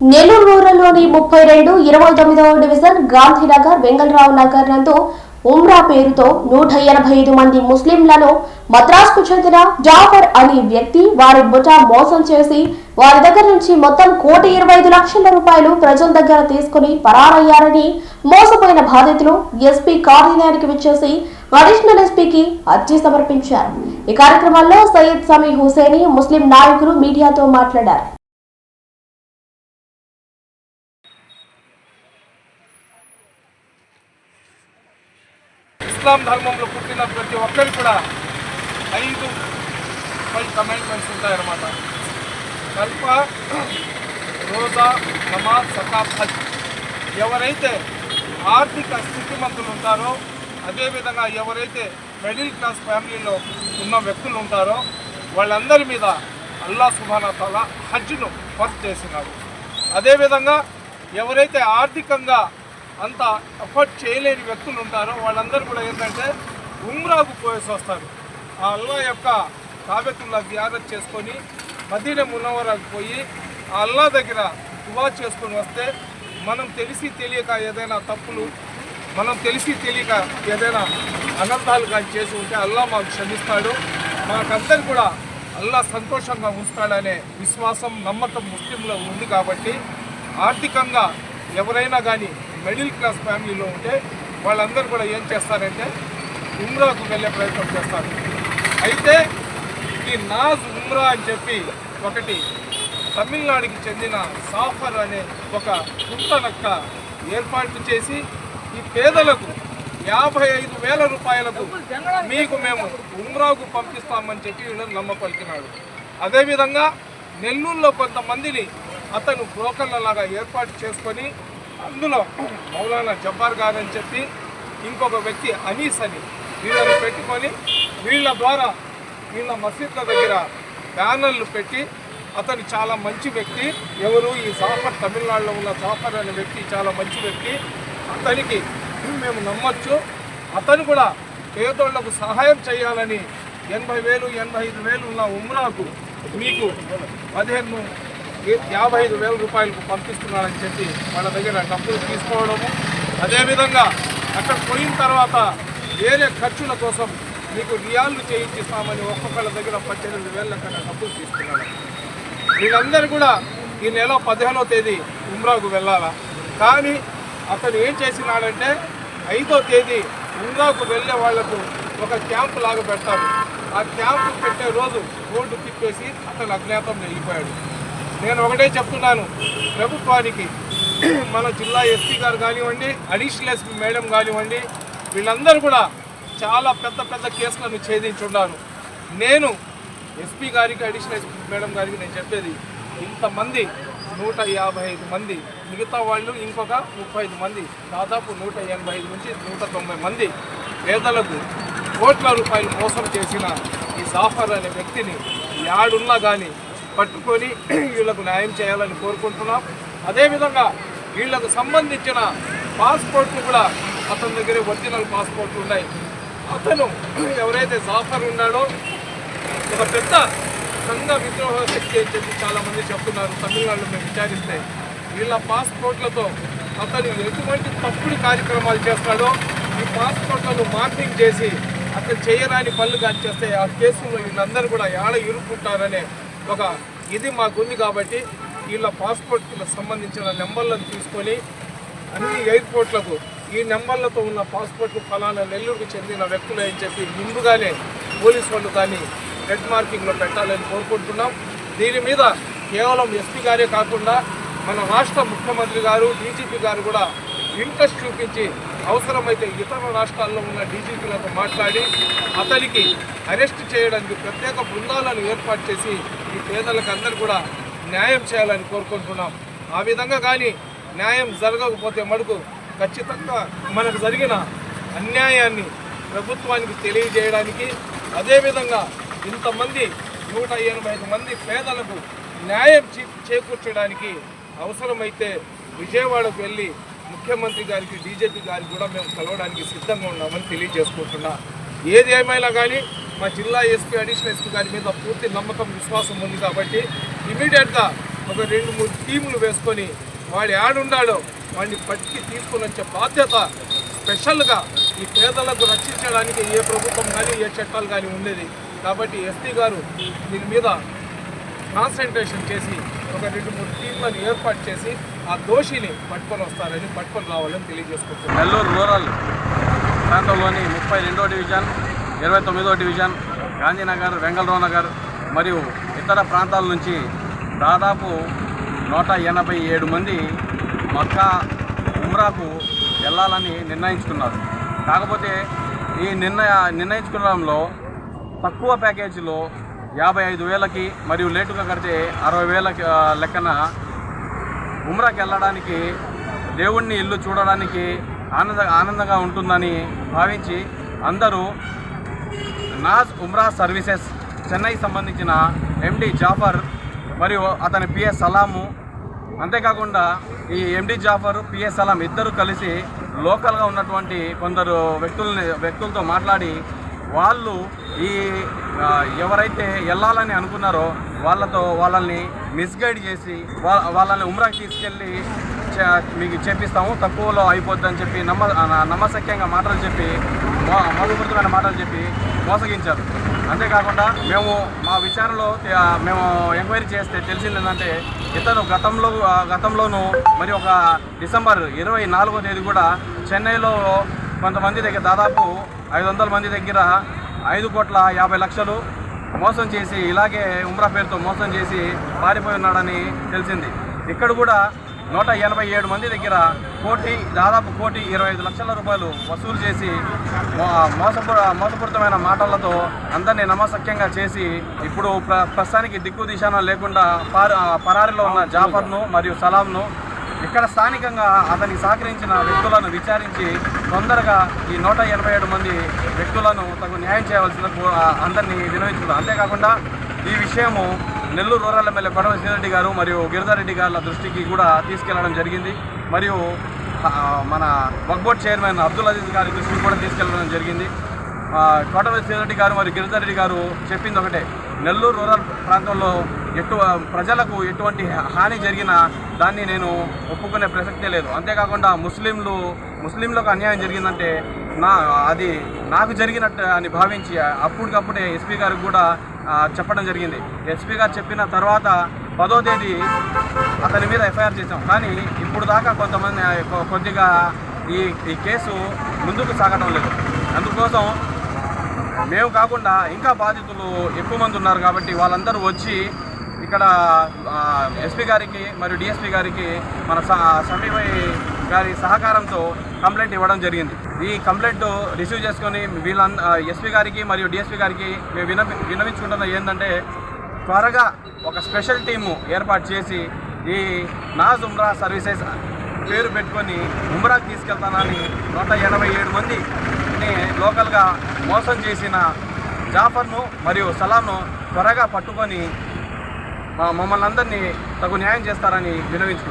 నెల్లూరు రూరల్లోని ముప్పై రెండు ఇరవై తొమ్మిదవ డివిజన్ గాంధీనగర్ వెంగళరావు నగర్ నందు ఉమ్రా పేరుతో నూట ఎనభై ఐదు మంది ముస్లింలను మద్రాసుకు చెందిన జాఫర్ అనే వ్యక్తి వారి ముఠా మోసం చేసి వారి దగ్గర నుంచి మొత్తం కోటి ఇరవై ఐదు లక్షల రూపాయలు ప్రజల దగ్గర తీసుకుని పరారయ్యారని మోసపోయిన బాధితులు ఎస్పీ కార్యాలయానికి విచ్చేసి అడిషనల్ ఎస్పీకి అర్జీ సమర్పించారు. ఈ కార్యక్రమంలో సయ్యద్ సమీ హుసేని ముస్లిం నాయకులు మీడియాతో మాట్లాడారు. ఇస్లాం ధర్మంలో పుట్టిన ప్రతి ఒక్కరికి కూడా ఐదు పది కమాండ్మెంట్స్ ఉంటాయన్నమాట. కల్ప రోజా నమాజ్ సకాఫ్ హజ్. ఎవరైతే ఆర్థిక స్థితిమంతులు ఉంటారో అదేవిధంగా ఎవరైతే మిడిల్ క్లాస్ ఫ్యామిలీలో ఉన్న వ్యక్తులు ఉంటారో వాళ్ళందరి మీద అల్లా సుభానతల హజ్ను ఫస్ట్ చేసినాడు. అదేవిధంగా ఎవరైతే ఆర్థికంగా అంత ఎఫర్ట్ చేయలేని వ్యక్తులు ఉంటారో. వాళ్ళందరూ కూడా ఏంటంటే ఉమ్రాకు పోయేసి వస్తారు. ఆ అల్లా యొక్క కాబెతుల్లా జియారత్ చేసుకొని మదీన మునవరకు పోయి ఆ అల్లా దగ్గర దువా చేసుకొని వస్తే మనం తెలిసి తెలియక ఏదైనా తప్పులు మనం తెలిసి తెలియక ఏదైనా అనర్థాలు కానీ చేసి ఉంటే అల్లా మాకు క్షమిస్తాడు. మాకందరికి కూడా అల్లా సంతోషంగా ఉంచుతాడనే విశ్వాసం నమ్మకం ముస్లింలో ఉంది కాబట్టి ఆర్థికంగా ఎవరైనా కానీ మిడిల్ క్లాస్ ఫ్యామిలీలో ఉంటే వాళ్ళందరూ కూడా ఏం చేస్తారంటే ఉమ్రాకు వెళ్ళే ప్రయత్నం చేస్తారు. అయితే ఈ నాజ్ ఉమ్రా అని చెప్పి ఒకటి తమిళనాడుకి చెందిన సాఫర్ అనే ఒక కుంటనక్క ఏర్పాటు చేసి ఈ పేదలకు యాభై ఐదు వేల రూపాయలకు మీకు మేము ఉమ్రాకు పంపిస్తామని చెప్పి వీళ్ళని నమ్మ పలికినాడు అదేవిధంగా నెల్లూరులో కొంతమందిని అతను బ్రోకర్లలాగా ఏర్పాటు చేసుకొని అందులో మౌలానా జబ్బార్ గారు అని చెప్పి ఇంకొక వ్యక్తి అనీస్ అని వీళ్ళని పెట్టుకొని వీళ్ళ ద్వారా వీళ్ళ మసీద్ల దగ్గర బ్యానర్లు పెట్టి అతను చాలా మంచి వ్యక్తి ఎవరు ఈ జాఫర్ తమిళనాడులో ఉన్న జాఫర్ అనే వ్యక్తి చాలా మంచి వ్యక్తి. అతనికి మేము నమ్మచ్చు. అతను కూడా పేదోళ్ళకు సహాయం చేయాలని ఎనభై వేలు ఎనభై ఐదు వేలు ఉన్న ఉమ్రాకు మీకు పదిహేను యాభై ఐదు వేల రూపాయలకు పంపిస్తున్నాడని చెప్పి వాళ్ళ దగ్గర డబ్బులు తీసుకోవడము అదేవిధంగా అక్కడ పోయిన తర్వాత వేరే ఖర్చుల కోసం మీకు రియాలు చేయించిస్తామని ఒక్కొక్కళ్ళ దగ్గర పద్దెనిమిది వేల లెక్కన డబ్బులు తీసుకున్నాడు. వీళ్ళందరూ కూడా ఈ నెల పదిహేనో తేదీ ఉమ్రాకు వెళ్ళాలా? కానీ అతను ఏం చేసినాడంటే ఐదో తేదీ ఉమ్రాకు వెళ్ళే వాళ్ళకు ఒక క్యాంపు లాగా పెడతారు ఆ క్యాంపు పెట్టే రోజు రోడ్డు తిప్పేసి అతను అజ్ఞాతం వెళ్ళిపోయాడు. నేను ఒకటే చెప్తున్నాను. ప్రభుత్వానికి మన జిల్లా ఎస్పీ గారు కానివ్వండి అడిషనల్ ఎస్పీ మేడం కానివ్వండి వీళ్ళందరూ కూడా చాలా పెద్ద పెద్ద కేసులను ఛేదించున్నారు నేను ఎస్పీ గారికి అడిషనల్ ఎస్పీ మేడం గారికి నేను చెప్పేది ఇంతమంది నూట యాభై ఐదు మంది మిగతా వాళ్ళు ఇంకొక ముప్పై ఐదు మంది దాదాపు నూట ఎనభై ఐదు నుంచి నూట తొంభై మంది పేదలకు కోట్ల రూపాయలు మోసం చేసిన ఈ జాఫర్ అనే వ్యక్తిని యాడున్నా కానీ పట్టుకొని వీళ్ళకు న్యాయం చేయాలని కోరుకుంటున్నాం. అదేవిధంగా వీళ్ళకు సంబంధించిన పాస్పోర్ట్లు కూడా అతని దగ్గర ఒరిజినల్ పాస్పోర్ట్లు ఉన్నాయి. అతను ఎవరైతే జాఫర్ ఉన్నాడో ఒక పెద్ద సంఘ విద్రోహ శక్తి అని చెప్పి చాలామంది చెప్తున్నారు. తమిళనాడులో మేము విచారిస్తే వీళ్ళ పాస్పోర్ట్లతో అతను ఎటువంటి తప్పుడు కార్యక్రమాలు చేస్తాడో ఈ పాస్పోర్ట్లను మార్పింగ్ చేసి అతను చేయరాని పనులు కానీ చేస్తే ఆ కేసులో వీళ్ళందరూ కూడా ఏడ ఇరుక్కుంటారనే ఒక ఇది మాకుంది కాబట్టి వీళ్ళ పాస్పోర్ట్లకు సంబంధించిన నెంబర్లను తీసుకొని అన్ని ఎయిర్పోర్ట్లకు ఈ నెంబర్లతో ఉన్న పాస్పోర్ట్లు ఫలానా నెల్లూరుకు చెందిన వ్యక్తులు అని చెప్పి ముందుగానే పోలీస్ వాళ్ళు కానీ హెడ్ మార్కింగ్లో పెట్టాలని కోరుకుంటున్నాం. దీని మీద కేవలం ఎస్పీ గారే కాకుండా మన రాష్ట్ర ముఖ్యమంత్రి గారు డీజీపీ గారు కూడా ఇంట్రెస్ట్ చూపించి అవసరమైతే ఇతర రాష్ట్రాల్లో ఉన్న డీజీపీలతో మాట్లాడి అతనికి అరెస్ట్ చేయడానికి ప్రత్యేక బృందాలను ఏర్పాటు చేసి ఈ పేదలకు అందరూ కూడా న్యాయం చేయాలని కోరుకుంటున్నాం. ఆ విధంగా కానీ న్యాయం జరగకపోతే మటుకు ఖచ్చితంగా మనకు జరిగిన అన్యాయాన్ని ప్రభుత్వానికి తెలియజేయడానికి అదేవిధంగా ఇంతమంది నూట ఎనభై ఐదు మంది పేదలకు న్యాయం చే- చేకూర్చడానికి అవసరమైతే విజయవాడకు వెళ్ళి ముఖ్యమంత్రి గారికి డీజీపీ గారికి కూడా మేము కలవడానికి సిద్ధంగా ఉన్నామని తెలియజేసుకుంటున్నా. ఏది ఏమైనా కానీ మా జిల్లా ఎస్పీ అడిషనల్ ఎస్పీ గారి మీద పూర్తి నమ్మకం విశ్వాసం ఉంది కాబట్టి ఇమీడియట్గా ఒక రెండు మూడు టీములు వేసుకొని వాడు ఆడుండాడో వాడిని పట్టి తీసుకుని వచ్చే బాధ్యత స్పెషల్గా ఈ పేదలకు రక్షించడానికి ఏ ప్రభుత్వం కానీ ఏ చట్టాలు కానీ ఉండేది. కాబట్టి ఎస్పీ గారు దీని మీద కాన్సన్ట్రేషన్ చేసి ఒక రెండు మూడు టీంలను ఏర్పాటు చేసి ఆ దోషిని పట్టుకొని వస్తారని పట్టుకొని రావాలని తెలియజేసుకుంటున్నాను నెల్లూరు రూరల్ ప్రాంతంలోని ముప్పై రెండో డివిజన్ ఇరవై తొమ్మిదో డివిజన్ గాంధీనగర్ వెంగళరావు నగర్ మరియు ఇతర ప్రాంతాల నుంచి దాదాపు నూట ఎనభై ఏడు మంది మక్కా ఉమ్రాకు వెళ్ళాలని నిర్ణయించుకున్నారు. కాకపోతే ఈ నిర్ణయ నిర్ణయించుకోవడంలో తక్కువ ప్యాకేజీలో యాభై ఐదు వేలకి మరియు లేటుగా కడితే అరవై వేలకి లెక్కన ఉమ్రాకి వెళ్ళడానికి దేవుణ్ణి ఇల్లు చూడడానికి ఆనంద ఆనందంగా ఉంటుందని భావించి అందరూ నాజ్ ఉమ్రా సర్వీసెస్ చెన్నైకి సంబంధించిన ఎండి జాఫర్ మరియు అతని పిఎస్ సలాము. అంతేకాకుండా ఈ ఎండి జాఫర్ పిఎస్ సలాం ఇద్దరు కలిసి లోకల్గా ఉన్నటువంటి కొందరు వ్యక్తుల్ని వ్యక్తులతో మాట్లాడి వాళ్ళు ఈ ఎవరైతే వెళ్ళాలని అనుకున్నారో వాళ్ళతో వాళ్ళని మిస్గైడ్ చేసి వా- వాళ్ళని ఉమ్రాకి తీసుకెళ్ళి మీకు చేపిస్తాము తక్కువలో అయిపోద్దని చెప్పి నమ్మ నమ్మశక్యంగా మాటలు చెప్పి మో- మోసపూరితమైన మాటలు చెప్పి మోసగించారు. అంతేకాకుండా మేము మా విచారణలో మేము ఎంక్వైరీ చేస్తే తెలిసింది ఏంటంటే ఇతను గతంలో గతంలోనూ మరి ఒక డిసెంబర్ ఇరవై నాలుగో తేదీ కూడా చెన్నైలో కొంతమంది దగ్గర దాదాపు ఐదు వందల మంది దగ్గర ఐదు కోట్ల యాభై లక్షలు మోసం చేసి ఇలాగే ఉమ్రా పేరుతో మోసం చేసి పారిపోయి ఉన్నాడని తెలిసింది. ఇక్కడ కూడా నూట ఎనభై ఏడు మంది దగ్గర కోటి దాదాపు కోటి ఇరవై ఐదు లక్షల రూపాయలు వసూలు చేసి మోసపూర మోసపూరితమైన మాటలతో అందరినీ నమ్మసక్యంగా చేసి ఇప్పుడు ప్ర ప్రస్తుతానికి దిక్కు దిశాన లేకుండా పార పరారిలో ఉన్న జాఫర్ను మరియు సలాంను ఇక్కడ స్థానికంగా అతనికి సహకరించిన వ్యక్తులను విచారించి తొందరగా ఈ నూట ఎనభై ఏడు మంది వ్యక్తులను తగు న్యాయం చేయవలసిన అందరినీ వినవించుకున్నారు అంతేకాకుండా ఈ విషయము నెల్లూరు రూరల్ ఎమ్మెల్యే కొడవ శ్రీరెడ్డి గారు మరియు గిరిజారెడ్డి గారి దృష్టికి కూడా తీసుకెళ్ళడం జరిగింది. మరియు మన వక్బోర్డ్ చైర్మన్ అబ్దుల్ అజీజ్ గారి దృష్టికి కూడా తీసుకెళ్ళడం జరిగింది. కోటవీ కోటమి శ్రీరెడ్డి గారు మరియు గిరిధర్ రెడ్డి గారు చెప్పింది ఒకటే నెల్లూరు రూరల్ ప్రాంతంలో ఎటు ప్రజలకు ఎటువంటి హాని జరిగినా దాన్ని నేను ఒప్పుకునే ప్రసక్తే లేదు. అంతేకాకుండా ముస్లింలు ముస్లింలకు అన్యాయం జరిగిందంటే నా అది నాకు జరిగినట్టు అని భావించి అప్పటికప్పుడే ఎస్పీ గారికి కూడా చెప్పడం జరిగింది. ఎస్పీ గారు చెప్పిన తర్వాత పదో తేదీ అతని మీద ఎఫ్ఐఆర్ చేసాం కానీ ఇప్పుడు దాకా కొంతమంది కొద్దిగా ఈ ఈ కేసు ముందుకు సాగడం లేదు. అందుకోసం మేము కాకుండా ఇంకా బాధితులు ఎక్కువ మంది ఉన్నారు కాబట్టి వాళ్ళందరూ వచ్చి ఇక్కడ ఎస్పీ గారికి మరియు డిఎస్పీ గారికి మన స- సమీపై గారి సహకారంతో కంప్లైంట్ ఇవ్వడం జరిగింది. ఈ కంప్లైంట్ రిసీవ్ చేసుకొని వీళ్ళ ఎస్పీ గారికి మరియు డిఎస్పీ గారికి మేము విన వినవించుకుంటున్న ఏంటంటే త్వరగా ఒక స్పెషల్ టీము ఏర్పాటు చేసి ఈ నాజ్ ఉమ్రా సర్వీసెస్ పేరు పెట్టుకొని ఉమ్రాకి తీసుకెళ్తానని నూట ఎనభై ఏడు మందిని లోకల్గా మోసం చేసిన జాఫర్ను మరియు సలాంను త్వరగా పట్టుకొని మమ్మల్ని అందరినీ తగు న్యాయం చేస్తారని వినవించుకుంటున్నాను